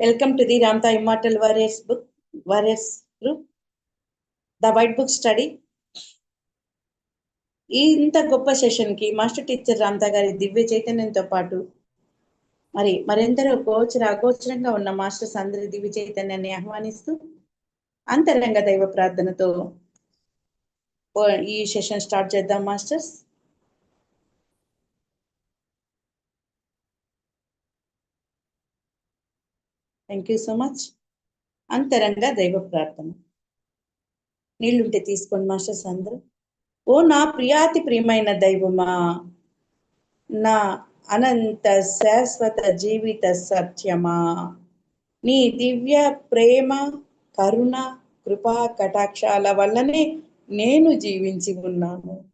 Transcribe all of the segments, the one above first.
Welcome to the Ramtha Immortal Warriors book, Warriors group, the White Book Study. ఈ ఇంత గొప్ప సెషన్కి master teacher Ramtha గారి దివ్య చైతన్యంతో పాటు మరి మరెందరో గోచర అగోచరంగా ఉన్న మాస్టర్స్ అందరి దివ్య చైతన్యాన్ని ఆహ్వానిస్తూ అంతరంగ దైవ ప్రార్థనతో ఈ సెషన్ స్టార్ట్ చేద్దాం masters thank you so much అంతరంగ దైవ ప్రార్థన. నీళ్ళుంటే తీసుకోండి మాస్టర్స్ అందరూ ఓ నా ప్రియాతి ప్రియమైన దైవమా నా అనంత శాశ్వత జీవిత సత్యమా. నీ దివ్య ప్రేమ కరుణ కృపా కటాక్షాల వల్లనే నేను జీవించి ఉన్నాను.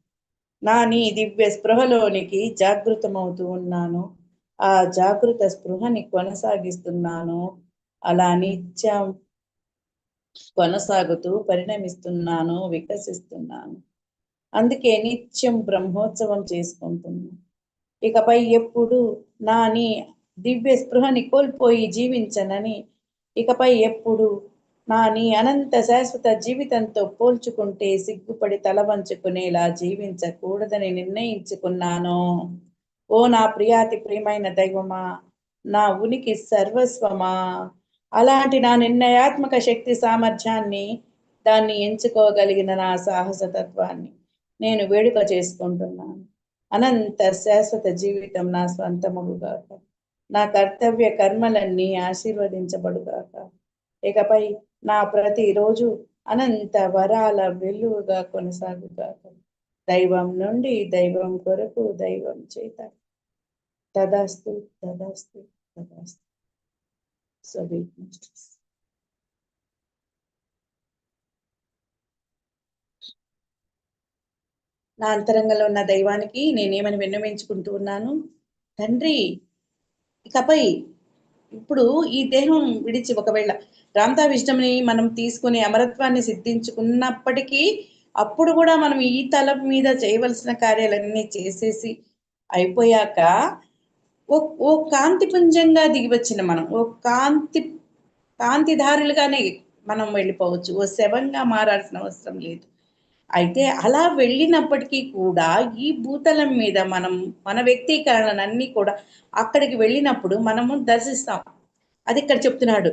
నా నీ దివ్య స్పృహలోనికి జాగృతమవుతూ ఉన్నాను. ఆ జాగృత స్పృహని కొనసాగిస్తున్నాను. అలా నిత్యం కొనసాగుతూ పరిణమిస్తున్నాను వికసిస్తున్నాను. అందుకే నిత్యం బ్రహ్మోత్సవం చేసుకుంటున్నాను. ఇకపై ఎప్పుడు నాని దివ్య స్పృహని కోల్పోయి జీవించనని ఇకపై ఎప్పుడు నా నీ అనంత శాశ్వత జీవితంతో పోల్చుకుంటే సిగ్గుపడి తల వంచుకునేలా జీవించకూడదని నిర్ణయించుకున్నాను. ఓ నా ప్రియాతి ప్రియమైన దైవమా నా ఉనికి సర్వస్వమా అలాంటి నా నిర్ణయాత్మక శక్తి సామర్థ్యాన్ని దాన్ని ఎంచుకోగలిగిన నా సాహసతత్వాన్ని నేను వేడుక చేసుకుంటున్నాను. అనంత శాశ్వత జీవితం నా స్వంతముగాక. నా కర్తవ్య కర్మలన్నీ ఆశీర్వదించబడుగాక. ఇకపై నా ప్రతిరోజు అనంత వరాల వెలుగుగా కొనసాగుగాక. దైవం నుండి దైవం కొరకు దైవం చేత. తదాస్తు తదాస్తు తదాస్తు. Sweet Masters. నా అంతరంగంలో ఉన్న దైవానికి నేనేమని విన్నవించుకుంటూ ఉన్నాను తండ్రి ఇకపై ఇప్పుడు ఈ దేహం విడిచి ఒకవేళ రామ్తా విష్ణుని మనం తీసుకుని అమరత్వాన్ని సిద్ధించుకున్నప్పటికీ అప్పుడు కూడా మనం ఈ తలం మీద చేయవలసిన కార్యాలన్నీ చేసేసి అయిపోయాక ఓ ఓ కాంతిపుంజంగా దిగివచ్చిన మనం ఓ కాంతి కాంతిధారులుగానే మనం వెళ్ళిపోవచ్చు. ఓ శవంగా మారాల్సిన అవసరం లేదు. అయితే అలా వెళ్ళినప్పటికీ కూడా ఈ భూతలం మీద మనం మన వ్యక్తీకరణలన్నీ కూడా అక్కడికి వెళ్ళినప్పుడు మనము దర్శిస్తాం. అది ఇక్కడ చెప్తున్నాడు.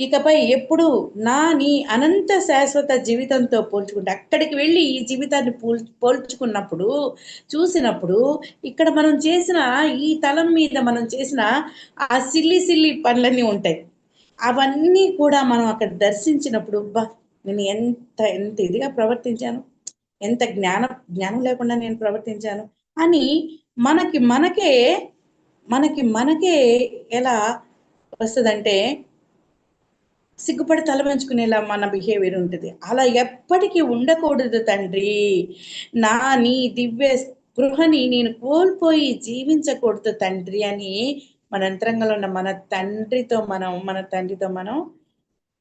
ఇకపై ఎప్పుడు నా నీ అనంత శాశ్వత జీవితంతో పోల్చుకుంటే అక్కడికి వెళ్ళి ఈ జీవితాన్ని పోల్ పోల్చుకున్నప్పుడు చూసినప్పుడు ఇక్కడ మనం చేసిన ఈ తలం మీద మనం చేసిన ఆ సిల్లి సిల్లి పనులన్నీ ఉంటాయి. అవన్నీ కూడా మనం అక్కడ దర్శించినప్పుడు బా నేను ఎంత ఎంత ఇదిగా ప్రవర్తించాను ఎంత జ్ఞాన జ్ఞానం లేకుండా నేను ప్రవర్తించాను అని మనకి మనకే మనకి మనకే ఎలా వస్తుందంటే సిగ్గుపడి తలవంచుకునేలా మన బిహేవియర్ ఉంటుంది. అలా ఎప్పటికీ ఉండకూడదు తండ్రి. నా నీ దివ్య గృహని నేను కోల్పోయి జీవించకూడదు తండ్రి అని మన అంతరంగంలో ఉన్న మన తండ్రితో మనం మన తండ్రితో మనం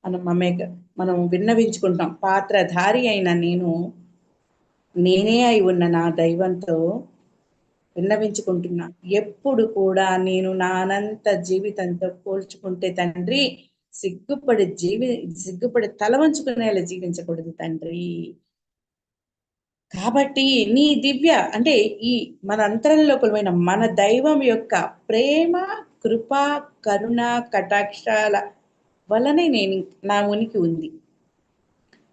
మనం మమే మనం విన్నవించుకుంటాం. పాత్రధారి అయిన నేను నేనే అయి ఉన్న నా దైవంతో విన్నవించుకుంటున్నా. ఎప్పుడు కూడా నేను నా అనంత జీవితంతో పోల్చుకుంటే తండ్రి సిగ్గుపడి జీవి సిగ్గుపడి తల వంచుకునేలా జీవించకూడదు తండ్రి. కాబట్టి నీ దివ్య అంటే ఈ మన అంతరంలో కొలువైన మన దైవం యొక్క ప్రేమ కృప కరుణ కటాక్షాల వలనే నేను నా ఉనికి ఉంది.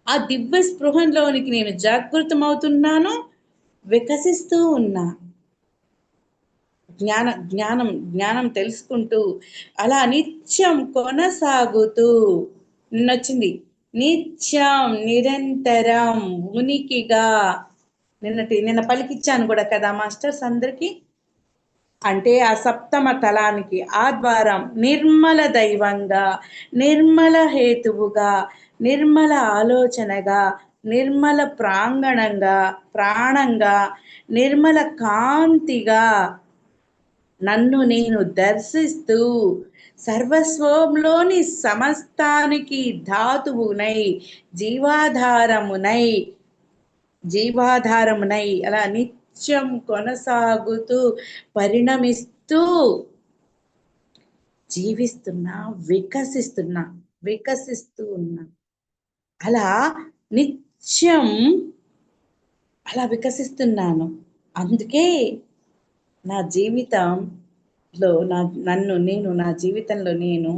ఆ దివ్య స్పృహంలోనికి నేను జాగృతమవుతున్నాను వికసిస్తూ ఉన్నా జ్ఞాన జ్ఞానం జ్ఞానం తెలుసుకుంటూ అలా నిత్యం కొనసాగుతూ నిన్నొచ్చింది. నిత్యం నిరంతరం ఉనికిగా నిన్నటి నిన్న పలికిచ్చాను కూడా కదా మాస్టర్స్ అందరికీ. అంటే ఆ సప్తమ తలానికి ఆ ద్వారం నిర్మల దైవంగా నిర్మల హేతువుగా నిర్మల ఆలోచనగా నిర్మల ప్రాంగణంగా ప్రాణంగా నిర్మల కాంతిగా నన్ను నేను దర్శిస్తూ సర్వస్వంలోని సమస్తానికి ధాతువునై జీవాధారమునై జీవాధారమునై అలా నిత్యం కొనసాగుతూ పరిణమిస్తూ జీవిస్తున్నా వికసిస్తున్నా వికసిస్తూ ఉన్నా. అలా నిత్యం అలా వికసిస్తున్నాను. అందుకే నా జీవితంలో నా నన్ను నేను నా జీవితంలో నేను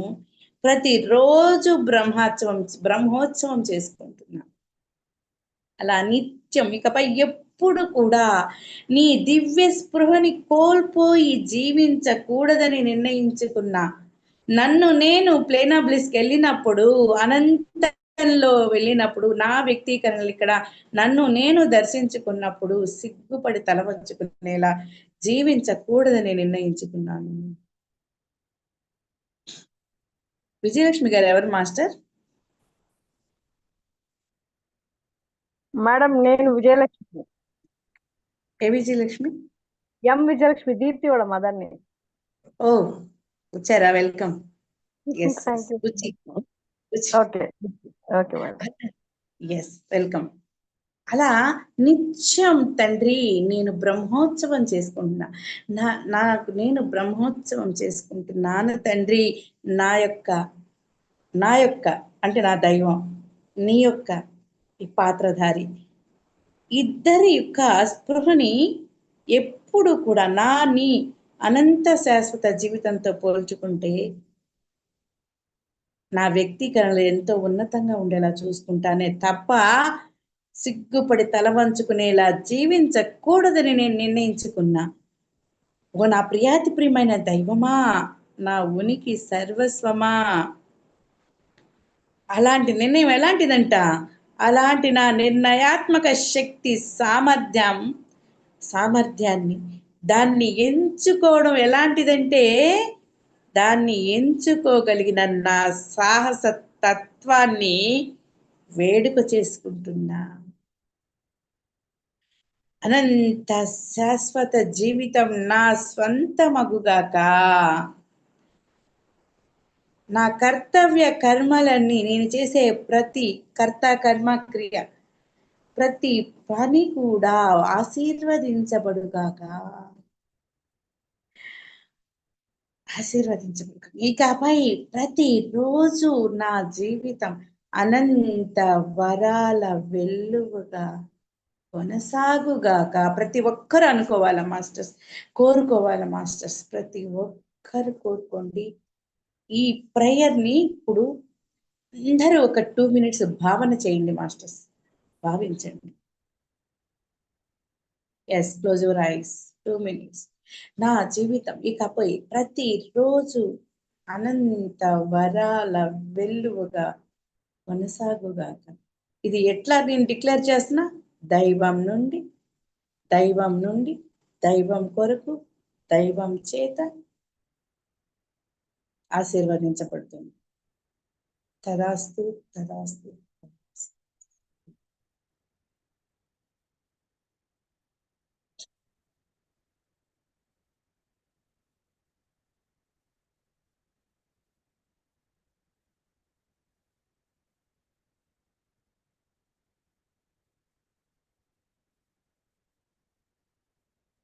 ప్రతిరోజు బ్రహ్మోత్సవం బ్రహ్మోత్సవం చేసుకుంటున్నా. అలా నిత్యం ఇకపై ఎప్పుడు కూడా నీ దివ్య స్పృహని కోల్పోయి జీవించకూడదని నిర్ణయించుకున్నా నన్ను నేను ప్లేనాబ్లిస్కి వెళ్ళినప్పుడు అనంతంలో వెళ్ళినప్పుడు నా వ్యక్తీకరణలు ఇక్కడ నన్ను నేను దర్శించుకున్నప్పుడు సిగ్గుపడి తల వంచుకునేలా జీవించకూడదని నిర్ణయించుకున్నాను. విజయలక్ష్మి గారు ఎవరు మాస్టర్? మేడం నేను విజయలక్ష్మి. ఏ విజయలక్ష్మి? ఎం విజయలక్ష్మి దీప్తి వాళ్ళ మదర్ని. ఓ వచ్చారా? Welcome. Yes okay. Okay yes welcome. అలా నిత్యం తండ్రి నేను బ్రహ్మోత్సవం చేసుకుంటున్నా. నా నాకు నేను బ్రహ్మోత్సవం చేసుకుంటున్నాను తండ్రి నా యొక్క నా యొక్క అంటే నా దైవం నీ యొక్క ఈ పాత్రధారి. ఇద్దరి యొక్క స్పృహని ఎప్పుడు కూడా నా నీ అనంత శాశ్వత జీవితంతో పోల్చుకుంటే నా వ్యక్తీకరణలు ఎంతో ఉన్నతంగా ఉండేలా చూసుకుంటానే తప్ప సిగ్గుపడి తల వంచుకునేలా జీవించకూడదని నేను నిర్ణయించుకున్నా. ఓ నా ప్రియాతి ప్రియమైన దైవమా నా ఉనికి సర్వస్వమా. అలాంటి నిర్ణయం ఎలాంటిదంట? అలాంటి నా నిర్ణయాత్మక శక్తి సామర్థ్యం సామర్థ్యాన్ని దాన్ని ఎంచుకోవడం ఎలాంటిదంటే దాన్ని ఎంచుకోగలిగిన నా సాహస తత్వాన్ని వేడుక చేసుకుంటున్నా. అనంత శాశ్వత జీవితం నా స్వంత మగుగాక నా కర్తవ్య కర్మలన్నీ నేను చేసే ప్రతి కర్త కర్మ క్రియ ప్రతి పని కూడా ఆశీర్వదించబడుగాక. ఆశీర్వదించబడు ఇకపై ప్రతిరోజు నా జీవితం అనంత వరాల వెల్లువగా కొనసాగుగాక ప్రతి ఒక్కరు అనుకోవాల మాస్టర్స్? కోరుకోవాల మాస్టర్స్? ప్రతి ఒక్కరు కోరుకోండి. ఈ ప్రేయర్ని ఇప్పుడు అందరూ ఒక టూ మినిట్స్ భావన చేయండి మాస్టర్స్. భావించండి. Yes close your eyes two minutes నా జీవితం ఇకపై ప్రతిరోజు అనంత వరాల వెల్లువగా కొనసాగుగాక. ఇది ఎట్లా నేను డిక్లేర్ చేస్తున్నా? దైవం నుండి దైవం నుండి దైవం కొరకు దైవం చేత ఆశీర్వదించబడుతుంది. తదాస్తు తదాస్తు.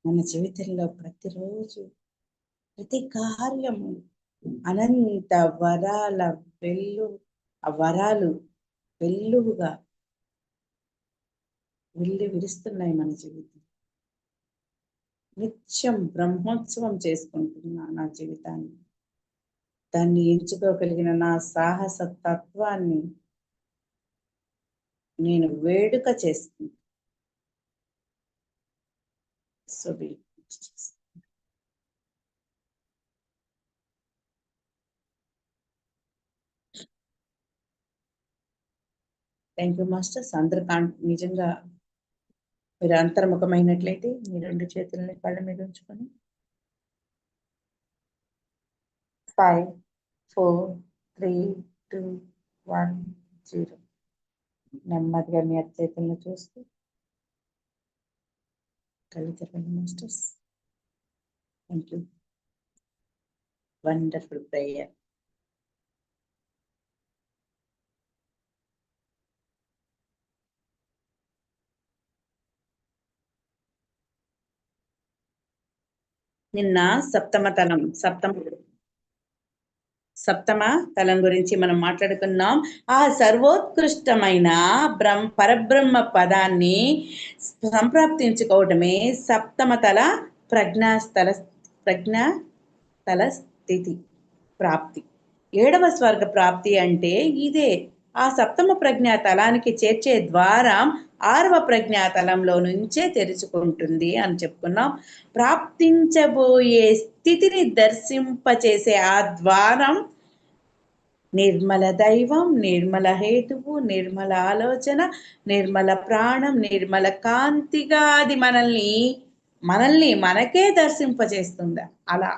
మన జీవితంలో ప్రతిరోజు ప్రతి కార్యము అనంత వరాల వెల్లు ఆ వరాలు వెల్లువుగా వెళ్ళి విరుస్తున్నాయి మన జీవితం. నిత్యం బ్రహ్మోత్సవం చేసుకుంటున్నా నా జీవితాన్ని. దాన్ని ఎంచుకోగలిగిన నా సాహస తత్వాన్ని నేను వేడుక చేసుకుంటా so be thank you masters అందరు నిజంగా మీరు అంతర్ముఖమైనట్లయితే మీ రెండు చేతులని కళ్ళ మీద ఉంచుకొని. Five four three two one zero నెమ్మదిగా మీ చేతులను చూస్తూ కళ్ళు తెరవండి masters thank you wonderful prayer నిన్న సప్తమతనం సప్తమ సప్తమ తలం గురించి మనం మాట్లాడుకున్నాం. ఆ సర్వోత్కృష్టమైన బ్రహ్మ పరబ్రహ్మ పదాన్ని సంప్రాప్తించుకోవటమే సప్తమ తల ప్రజ్ఞాస్థల ప్రజ్ఞాతల స్థితి ప్రాప్తి. ఏడవ స్వర్గ ప్రాప్తి అంటే ఇదే. ఆ సప్తమ ప్రజ్ఞాతలానికి చేర్చే ద్వారం ఆరవ ప్రజ్ఞాతలంలో నుంచే తెరుచుకుంటుంది అని చెప్పుకున్నాం. ప్రాప్తించబోయే స్థితిని దర్శింపచేసే ఆ ద్వారం నిర్మల దైవం నిర్మల హేతువు నిర్మల ఆలోచన నిర్మల ప్రాణం నిర్మల కాంతిగా అది మనల్ని మనల్ని మనకే దర్శింపచేస్తుంది. అలా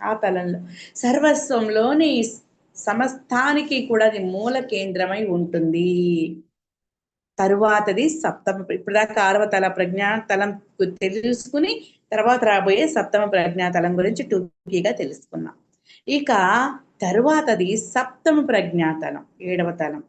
ఆ తలంలో. సర్వస్వంలోని సమస్తానికి కూడా అది మూల కేంద్రమై ఉంటుంది. తరువాతది సప్తమ ఇప్పటిదాకా ఆరవ తల ప్రజ్ఞాతలం తెలుసుకుని తర్వాత రాబోయే సప్తమ ప్రజ్ఞాతలం గురించి టూకీగా తెలుసుకున్నాం. ఇక తరువాతది సప్తమ ప్రజ్ఞాతలం ఏడవ తలం.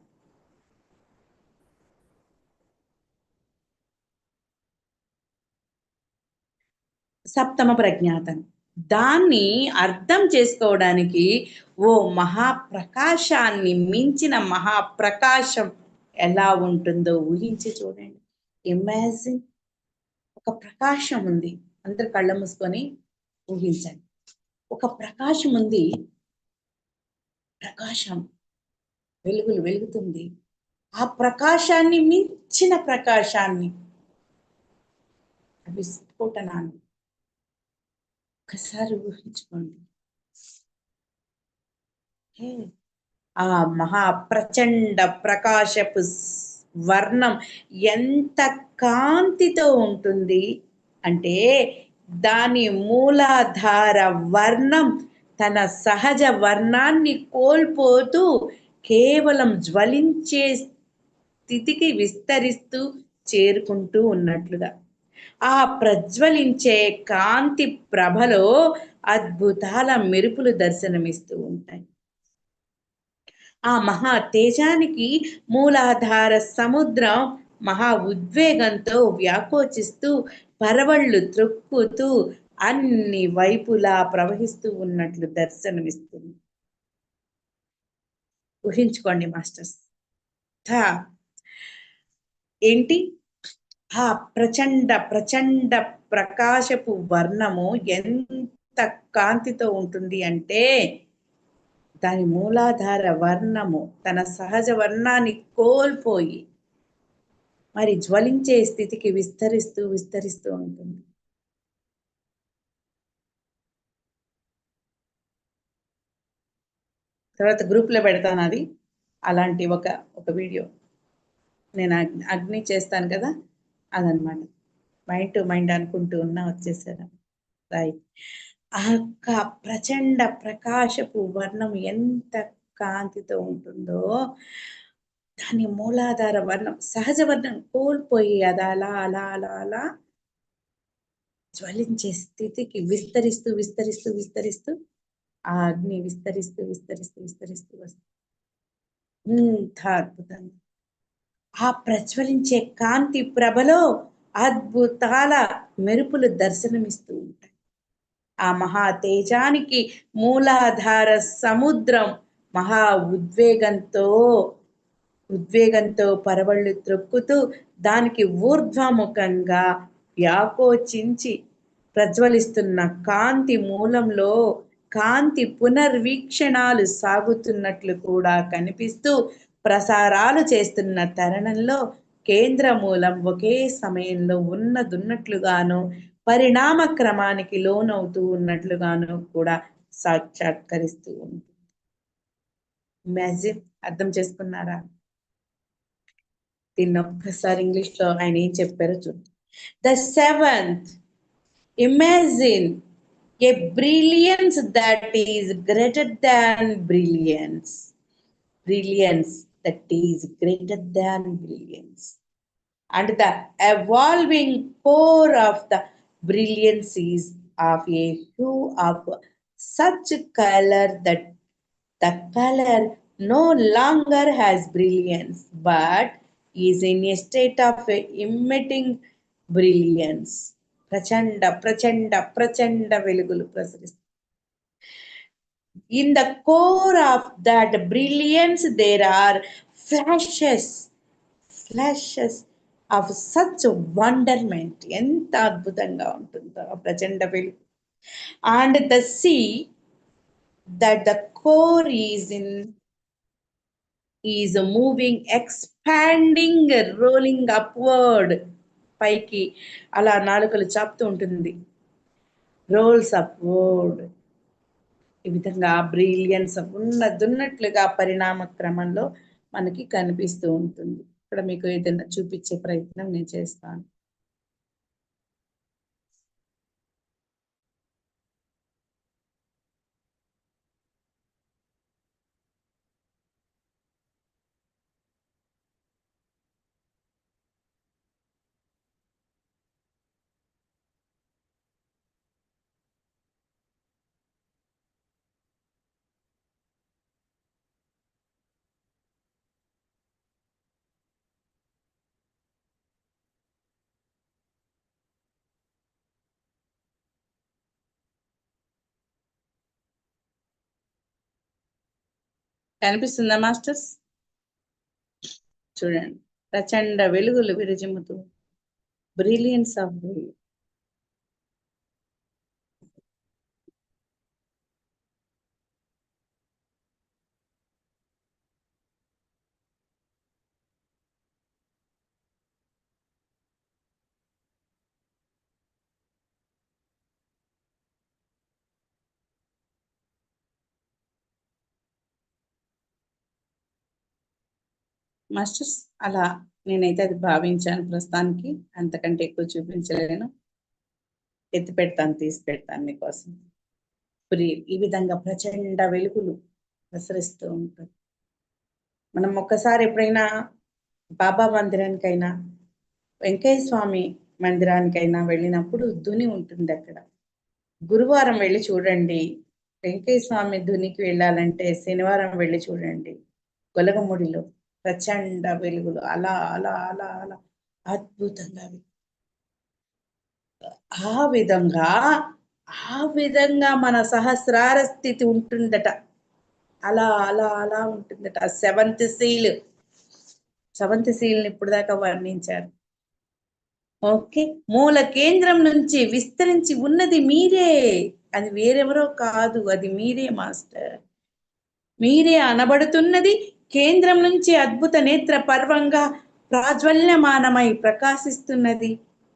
సప్తమ ప్రజ్ఞాతలం దాన్ని అర్థం చేసుకోవడానికి ఓ మహాప్రకాశాన్ని మించిన మహాప్రకాశం ఎలా ఉంటుందో ఊహించి చూడండి. ఇమాజిన్ ఒక ప్రకాశం ఉంది. అందరు కళ్ళ మూసుకొని ఊహించండి. ఒక ప్రకాశం ఉంది. ప్రకాశం వెలుగులు వెలుగుతుంది. ఆ ప్రకాశాన్ని మించిన ప్రకాశాన్ని విస్ఫోటనాన్ని ఒకసారి ఊహించుకోండి. ఆ మహా ప్రచండ ప్రకాశపు వర్ణం ఎంత కాంతితో ఉంటుంది అంటే దాని మూలాధార వర్ణం తన సహజ వర్ణాన్ని కోల్పోతూ కేవలం జ్వలించే స్థితికి విస్తరిస్తూ చేరుకుంటూ ఉన్నట్లుగా. ఆ ప్రజ్వలించే కాంతి ప్రభలో అద్భుతాల మెరుపులు దర్శనమిస్తూ ఉంటాయి. ఆ మహా తేజానికి మూలాధార సముద్రం మహా ఉద్వేగంతో వ్యాకోచిస్తూ పరవళ్ళు త్రొక్కుతూ అన్ని వైపులా ప్రవహిస్తూ ఉన్నట్లు దర్శనమిస్తుంది. ఊహించుకోండి మాస్టర్స్. ఏంటి? ఆ ప్రచండ ప్రచండ ప్రకాశపు వర్ణము ఎంత కాంతితో ఉంటుంది అంటే దాని మూలాధార వర్ణము తన సహజ వర్ణాన్ని కోల్పోయి మరి జ్వలించే స్థితికి విస్తరిస్తూ విస్తరిస్తూ ఉంటుంది. తర్వాత గ్రూప్లో పెడతాను అది. అలాంటి ఒక ఒక వీడియో. నేను అగ్ని చేస్తాను కదా. అదనమాట. మైండ్ టు మైండ్ అనుకుంటూ ఉన్నా వచ్చేసారు రైట్. ఆ యొక్క ప్రచండ ప్రకాశపు వర్ణం ఎంత కాంతితో ఉంటుందో దాని మూలాధార వర్ణం సహజ వర్ణం కోల్పోయి అది అలా అలా అలా అలా జ్వలించే స్థితికి విస్తరిస్తూ విస్తరిస్తూ విస్తరిస్తూ ఆ అగ్ని విస్తరిస్తూ విస్తరిస్తూ విస్తరిస్తూ వస్తుంది ఇంత అద్భుతంగా ఆ ప్రజ్వలించే కాంతి ప్రభలో అద్భుతాల మెరుపులు దర్శనమిస్తూ ఉంటాయి. ఆ మహా తేజానికి మూలాధార సముద్రం మహా ఉద్వేగంతో ఉద్వేగంతో పరవళ్ళు త్రొక్కుతూ దానికి ఊర్ధ్వముఖంగా వ్యాకోచించి ప్రజ్వలిస్తున్న కాంతి మూలంలో కాంతి పునర్వీక్షణాలు సాగుతున్నట్లు కూడా కనిపిస్తూ ప్రసారాలు చేస్తున్న తరుణంలో కేంద్ర మూలం ఒకే సమయంలో ఉన్నదున్నట్లుగాను పరిణామ క్రమానికి లోనవుతూ ఉన్నట్లుగాను కూడా సాక్షాత్కరిస్తూ ఉంటుంది ఇమాజిన్ అర్థం చేసుకున్నారా? దీన్ని ఒక్కసారి ఇంగ్లీష్లో ఆయన ఏం చెప్పారో చూద్దాం the seventh imagine a brilliance that is greater than brilliance. Brilliance. that is greater than brilliance. And the evolving core of the brilliance is of a hue of such color that the color no longer has brilliance but is in a state of emitting brilliance. ప్రచండ ప్రచండ ప్రచండ వెలుగులు ప్రసరిస్తాయి in the core of that brilliance there are flashes flashes of such wonderment ఎంత అద్భుతంగా ఉంటుందో ఆ ప్రచండ వెలుగు and the sea that the core is in is moving expanding rolling upward పైకి అలా నాలుకలు చాపుతూ ఉంటుంది. రోల్స్ అప్వర్డ్ ఈ విధంగా బ్రిలియన్స్ ఉన్నదున్నట్లుగా పరిణామ క్రమంలో మనకి కనిపిస్తూ ఉంటుంది. ఇక్కడ మీకు ఏదైనా చూపించే ప్రయత్నం నేను చేస్తాను. కనిపిస్తుందా మాస్టర్స్? చూడండి. ప్రచండ వెలుగులు విరజిమ్ముతూ. బ్రిలియన్స్ ఆఫ్ మాస్టర్స్ అలా నేనైతే అది భావించాను ప్రస్తుతానికి. అంతకంటే ఎక్కువ చూపించలేను. ఎత్తి పెడతాను తీసి పెడతాను మీకోసం. ప్రి ఈ విధంగా ప్రచండ వెలుగులు ప్రసరిస్తూ ఉంటుంది మనం ఒక్కసారి ఎప్పుడైనా బాబా మందిరానికైనా వెంకయ్య స్వామి మందిరానికైనా వెళ్ళినప్పుడు ధుని ఉంటుంది అక్కడ. గురువారం వెళ్ళి చూడండి. వెంకయ్య స్వామి ధునికి వెళ్ళాలంటే శనివారం వెళ్ళి చూడండి. గొలగముడిలో. ప్రచండ వెలుగులు. అలా అలా అలా అలా. అద్భుతంగా ఆ విధంగా ఆ విధంగా మన సహస్రార స్థితి ఉంటుందట. అలా అలా అలా ఉంటుందట. ఆ సెవెంత్ సీల్. సెవెంత్ సీల్ని ఇప్పుడు దాకా వర్ణించారు. ఓకే. మూల కేంద్రం నుంచి విస్తరించి ఉన్నది మీరే. అది వేరెవరో కాదు. అది మీరే మాస్టర్. మీరే అనబడుతున్నది కేంద్రం నుంచి అద్భుత నేత్ర పర్వంగా ప్రాజ్వల్యమానమై ప్రకాశిస్తున్నది.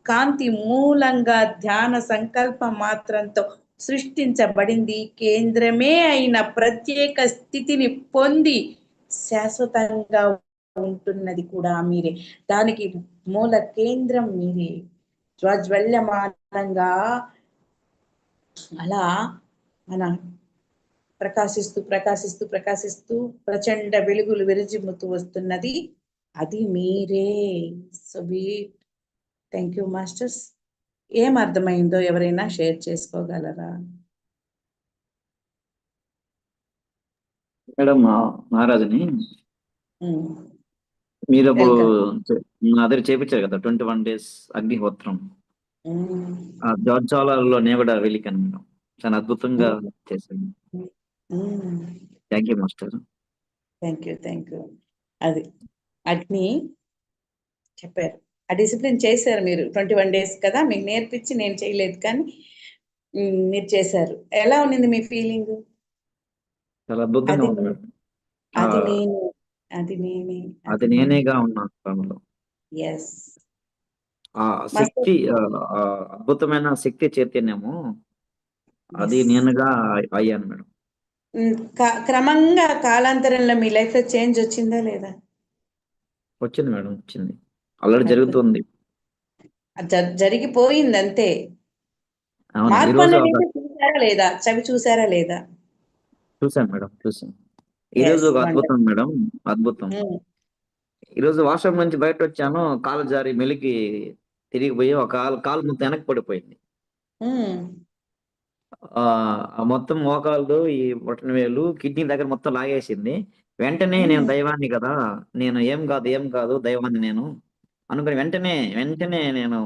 కాంతి మూలంగా ధ్యాన సంకల్ప మాత్రంతో సృష్టించబడింది. కేంద్రమే అయిన ప్రత్యేక స్థితిని పొంది శాశ్వతంగా ఉంటున్నది కూడా మీరే. దానికి మూల కేంద్రం మీరే. ప్రాజ్వల్యమానంగా అలా మన ప్రకాశిస్తూ ప్రకాశిస్తూ ప్రకాశిస్తూ ప్రచండ వెలుగులు విరజిమ్ముతూ వస్తున్నది. అది మీరే. స్వీట్ థ్యాంక్ యూ మాస్టర్స్ ఏం అర్థమైందో ఎవరైనా షేర్ చేసుకోగలరా? మేడం మహారాజుని మీరు అప్పుడు నా దగ్గర చేపించారు కదా ట్వంటీ వన్ డేస్ అగ్నిహోత్రం. ఆ జార్జాలలో నేను కూడా వెళ్ళికాను మేడం. చాలా అద్భుతంగా చేశాను. Thank you master. Thank you thank you. అది అగ్ని చెప్పారు. ఆ డిసిప్లిన్ చేశారు మీరు ట్వంటీ వన్ డేస్ కదా మీకు నేర్పించి నేను చేయలేదు కానీ మీరు చేశారు. ఎలా ఉన్నింది మీ ఫీలింగ్? చాలా అద్భుతంగా అది ఉంది మేడం. అది నేను అది నేనే అది నేనేగా ఉన్నాను స్వామిలో ఎస్ ఆ శక్తి ఆ అద్భుతమైన శక్తి చైతన్యము అది నేనుగా అయ్యాను మేడం. క్రమంగా కాలాంతరంలో మీ లైఫ్లో చేంజ్ వచ్చిందా లేదా? వచ్చింది మేడం వచ్చింది. ఆల్రెడీ జరుగుతుంది. జరిగిపోయింది అంతే. చూసారా లేదా? చవి చూసారా లేదా? చూశాను మేడం చూశాను. ఈ రోజు ఒక. అద్భుతం మేడం అద్భుతం. ఈ రోజు వాష్రూమ్ నుంచి బయట వచ్చాను కాలు జారి మెలికి తిరిగిపోయి ఒక కాలు కాలు మొత్తం వెనక్కి పడిపోయింది. ఆ ఆ మొత్తం మోకాళ్ళు ఈ బొటన వేలు కిడ్నీ దగ్గర మొత్తం లాగేసింది. వెంటనే నేను. దైవాన్ని కదా నేను ఏం కాదు ఏం కాదు దైవాన్ని నేను అనుకుని వెంటనే వెంటనే నేను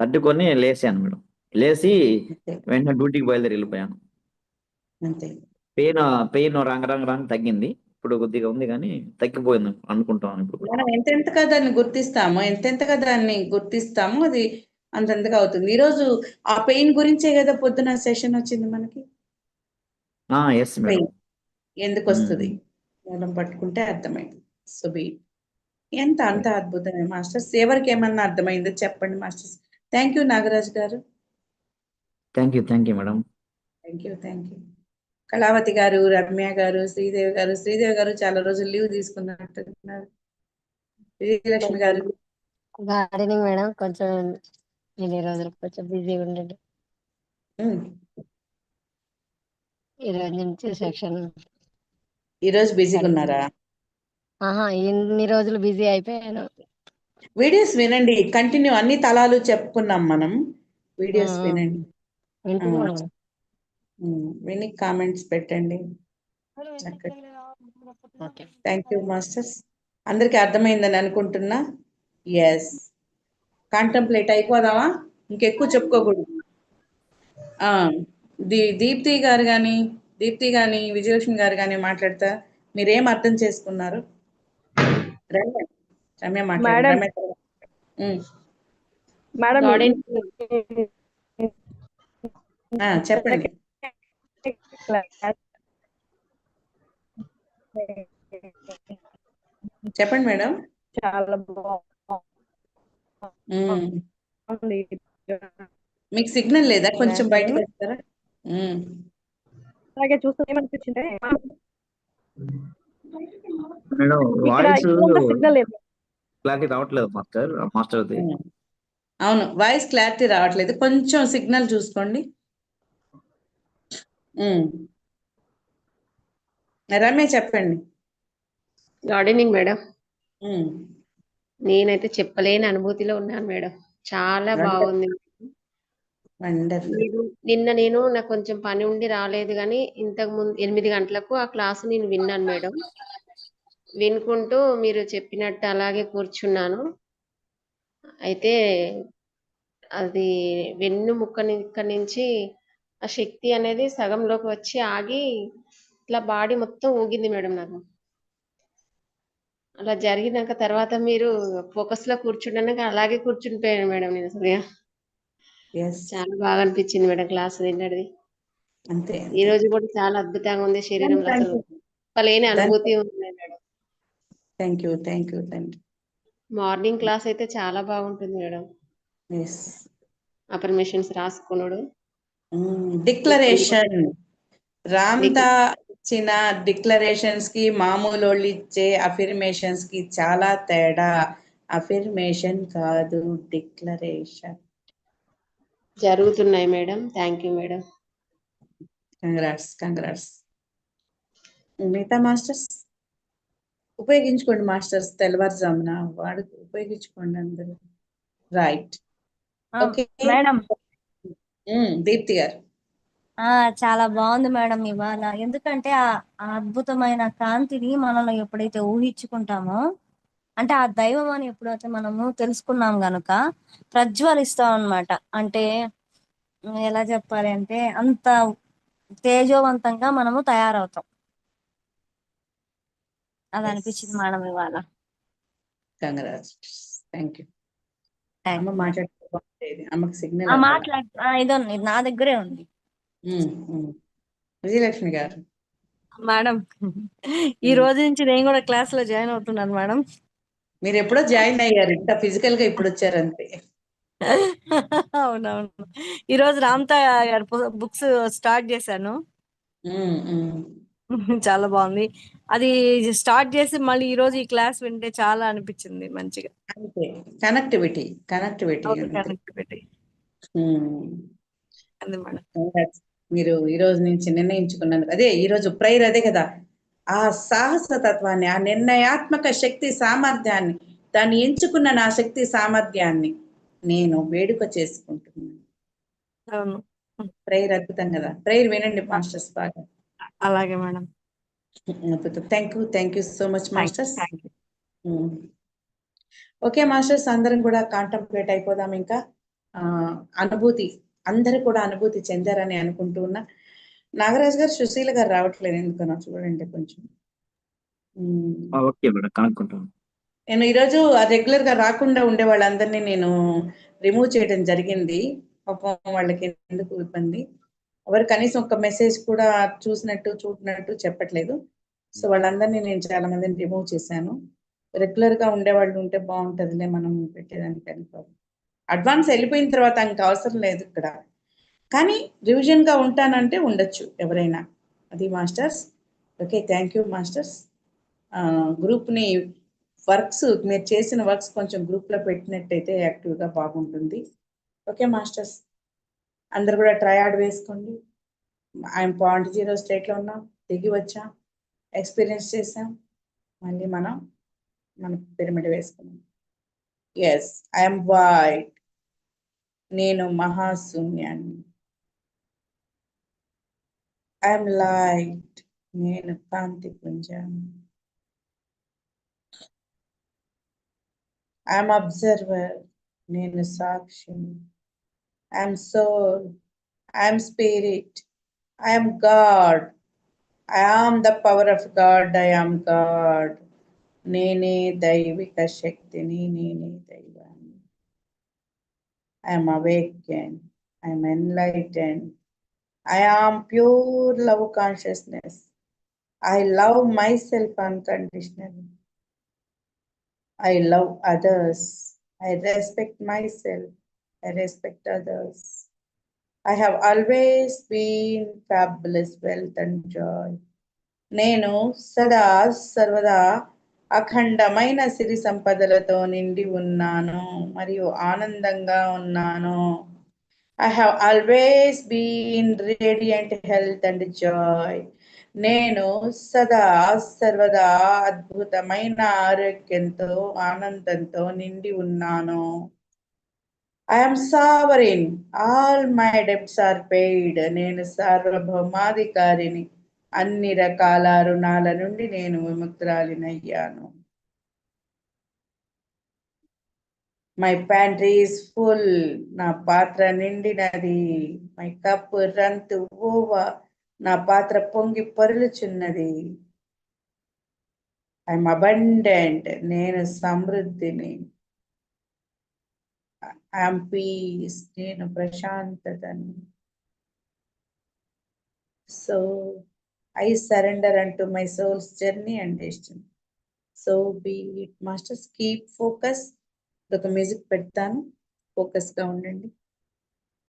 తట్టుకొని లేచాను మేడం. లేచి అంతే. వెంటనే డ్యూటీకి బయలుదేరి వెళ్ళిపోయాను. అంతే. పెయిన్ పెయిన్ రంగ రంగ రంగ తగ్గింది. ఇప్పుడు కొద్దిగా ఉంది కానీ తగ్గిపోయింది అనుకుంటాను ఇప్పుడు మనం ఎంతెంతగా దాన్ని గుర్తిస్తామో ఎంతెంతగా దాన్ని గుర్తిస్తామో అది అంతంతగా అవుతుంది. ఈరోజు ఆ పెయిన్ గురించే కదా పొద్దున సెషన్ వచ్చింది మనకి? ఎస్ ఎందుకు వస్తుంది? మూలం పట్టుకుంటే అర్థమైంది. సో బీ ఎంత అంత అద్భుతమే మాస్టర్స్. ఎవరికి ఏమన్నా అర్థమైందో చెప్పండి మాస్టర్స్. థ్యాంక్ యూ నాగరాజ్ గారు. Thank you thank you madam thank you thank you. Kalavathi గారు రమ్య గారు శ్రీదేవి గారు. శ్రీదేవి గారు చాలా రోజులు లీవ్ తీసుకున్నట్టున్నారు. విజయలక్ష్మి గారు. గార్డెనింగ్ మేడం కొంచెం ఇన్ని రోజులు కొంచెం బిజీగా ఉండండి ఉమ్. ఈ రోజు నుంచి సెక్షన్ ఈ రోజు బిజీగా ఉన్నారా ఆహా ఇన్ని రోజులు బిజీ అయిపోయాను వీడియోస్ వినండి కంటిన్యూ అన్ని తలాలు చెప్పుకున్నాం మనం వీడియోస్ ఆ. వినండి వింటున్నాను ఆ. ఉమ్, విని కామెంట్స్ పెట్టండి. ఓకే థ్యాంక్ యూ మాస్టర్స్ అందరికి అర్థమైందని అనుకుంటున్నా ఎస్ కాంటంప్లేట్ అయిపోదామా? ఇంకెక్కువ చెప్పుకోకూడదు. దీ దీప్తి గారు కానీ దీప్తి కానీ విజయలక్ష్మి గారు కానీ మాట్లాడతా. మీరేం అర్థం చేసుకున్నారు? రమ్య చెప్పండి. చెప్పండి మేడం. చాలా బాగుంది. మీకు సిగ్నల్ లేదా? కొంచెం బయటకు వస్తారా? ఉమ్. అలాగే చూస్తే ఏమనిపించింది? క్లారిటీ రావట్లేదు మాస్టర్ అవును వాయిస్ క్లారిటీ రావట్లేదు. కొంచెం సిగ్నల్ చూసుకోండి. రమ్య చెప్పండి. Gardening madam. నేనైతే చెప్పలేని అనుభూతిలో ఉన్నాను మేడం. చాలా. బాగుంది. నిన్న నేను నాకు కొంచెం పని ఉండి రాలేదు కానీ ఇంతకు ముందు ఎనిమిది గంటలకు ఆ క్లాసు నేను విన్నాను మేడం. వినుకుంటూ మీరు చెప్పినట్టు అలాగే కూర్చున్నాను. అయితే అది వెన్ను ముక్క నుంచి ఆ శక్తి అనేది సగంలోకి వచ్చి ఆగి ఇట్లా బాడీ మొత్తం ఊగింది మేడం నాకు. అలా జరిగినాక తర్వాత మీరు ఫోకస్లో కూర్చుండనాక అలాగే కూర్చునిపోయాను మేడం నేను అసలు చాలా బాగా అనిపించింది మేడం క్లాస్ విన్నది అంతే. ఈ రోజు కూడా చాలా అద్భుతంగా ఉంది శరీరంలో అసలు లేని అనుభూతి ఉంది madam. Thank you thank you thank morning class అయితే చాలా బాగుంటుంది మేడం. అఫర్మేషన్స్ రాసుకున్నాడు డిక్లరేషన్ రామ్దా ఇచ్చిన డిక్లరేషన్స్కి మామూలు వాళ్ళు ఇచ్చే అఫిర్మేషన్స్కి చాలా తేడా. అఫిర్మేషన్ కాదు డిక్లరేషన్. జరుగుతున్నాయి madam. Thank you madam. Congrats congrats మిగతా మాస్టర్స్ ఉపయోగించుకోండి మాస్టర్స్ తెల్లవారుజామున వాడు ఉపయోగించుకోండి అందరూ. Right okay madam. దీప్తి గారు. ఆ చాలా బాగుంది మేడం ఇవాళ. ఎందుకంటే ఆ ఆ అద్భుతమైన కాంతిని మనలో ఎప్పుడైతే ఊహించుకుంటామో అంటే ఆ దైవం అని ఎప్పుడైతే మనము తెలుసుకున్నాం గనుక ప్రజ్వలిస్తాం అన్నమాట. అంటే ఎలా చెప్పాలి అంటే అంత తేజోవంతంగా మనము తయారవుతాం. అది అనిపించింది మేడం ఇవాళ. Congrats you. మాట్లాడుతుంది అమ్మకి ఆ సిగ్నల్ మాట్లాడు ఆ, ఇదో ఇది నా దగ్గరే ఉంది. విజయలక్ష్మి గారు. మేడం ఈ రోజు నుంచి నేను కూడా క్లాస్లో జాయిన్ అవుతున్నాను మేడం. మీరు ఎప్పుడో జాయిన్ అయ్యారు ఇంకా ఫిజికల్గా ఇప్పుడు వచ్చారు అంతే. అవునవును. ఈ రోజు రామ్తా గారి బుక్స్ స్టార్ట్ చేశాను. చాలా బాగుంది. అది స్టార్ట్ చేసి మళ్ళీ ఈ రోజు ఈ క్లాస్ వింటే చాలా అనిపించింది మంచిగా. అంతే. కనెక్టివిటీ కనెక్టివిటీ కనెక్టివిటీ అది మేడం. మీరు ఈ రోజు నుంచి నిర్ణయించుకున్నారు అదే ఈ రోజు ప్రైర్ అదే కదా. ఆ సాహస తత్వాన్ని ఆ నిర్ణయాత్మక శక్తి సామర్థ్యాన్ని దాన్ని ఎంచుకున్న నా శక్తి సామర్థ్యాన్ని నేను వేడుక చేసుకుంటున్నాను. ప్రేయర్ అద్భుతం కదా. ప్రేయర్ వినండి మాస్టర్స్ బాగా. అలాగే మేడం. అద్భుతం. Thank you thank you so much masters. Thank you okay masters అందరం కూడా కాంటంప్లేట్ అయిపోదాం ఇంకా. అనుభూతి. అందరూ కూడా అనుభూతి చెందారని అనుకుంటూ ఉన్నా. నాగరాజు గారు సుశీల గారు రావట్లేదు ఎందుకనో చూడండి కొంచెం. ఉమ్. ఆ, ఓకే మేడం కనుక్కుంటాను. నేను ఈరోజు రెగ్యులర్గా రాకుండా ఉండే వాళ్ళందరినీ నేను రిమూవ్ చేయడం జరిగింది. పాపం వాళ్ళకి ఎందుకు ఇబ్బంది? ఎవరు కనీసం ఒక మెసేజ్ కూడా చూసినట్టు చూడనట్టు చెప్పట్లేదు. సో వాళ్ళందరినీ నేను చాలా మందిని రిమూవ్ చేశాను. రెగ్యులర్గా ఉండే వాళ్ళు ఉంటే బాగుంటదిలే మనం పెట్టేదానికి అనుకోదు అడ్వాన్స్ వెళ్ళిపోయిన తర్వాత ఇంకా అవసరం లేదు ఇక్కడ. కానీ రివిజన్గా ఉంటానంటే ఉండొచ్చు ఎవరైనా. అది masters. Okay thank you masters. గ్రూప్ని వర్క్స్ మీరు చేసిన వర్క్స్ కొంచెం గ్రూప్లో పెట్టినట్టయితే యాక్టివ్గా బాగుంటుంది. Okay masters. అందరు కూడా ట్రయాడ్ వేసుకోండి. ఆయన పాయింట్ జీరో స్టేట్లో ఉన్నాం. దిగి వచ్చాం. ఎక్స్పీరియన్స్ చేసాం మళ్ళీ మనం మన పిరమిడ్ వేసుకున్నాం. ఎస్ ఐఎమ్ వైట్ నేను మహాశూన్యాన్ని. ఐఎమ్ లైట్ నేను కాంతి పుంజాను ఐఎమ్ అబ్జర్వర్ నేను సాక్షిని. I'm soul I'm spirit I'm God I am the power of God I am God నేనే దైవిక శక్తిని నేనే దైవాన్ని I'm awaken I'm enlighten I am pure love consciousness I love myself unconditionally I love others. I respect myself. I respect others. I have always been fabulous wealth and joy. నేను సదా సర్వదా అఖండమైన సిరి సంపదలతో నిండి ఉన్నాను మరియు ఆనందంగా ఉన్నాను. I have always been radiant health and joy నేను సదా సర్వదా అద్భుతమైన ఆరోగ్యంతో ఆనందంతో నిండి ఉన్నాను. I'm sovereign all my debts are paid నేను సార్వభౌమాధికారిని. అన్ని రకాల రుణాల నుండి నేను విముక్తురాలినయ్యాను. మై ప్యాంట్రీ ఫుల్ నా పాత్ర నిండినది. My cup runneth over. నా పాత్ర పొంగి పొరులుచున్నది. ఐఎమ్ అబండెంట్ నేను సమృద్ధిని. ఐఎమ్ పీస్ నేను ప్రశాంతతని. So I surrender unto my soul's journey and destiny so be masters keep focus ఒక మ్యూజిక్ పెడతాను. ఫోకస్గా ఉండండి.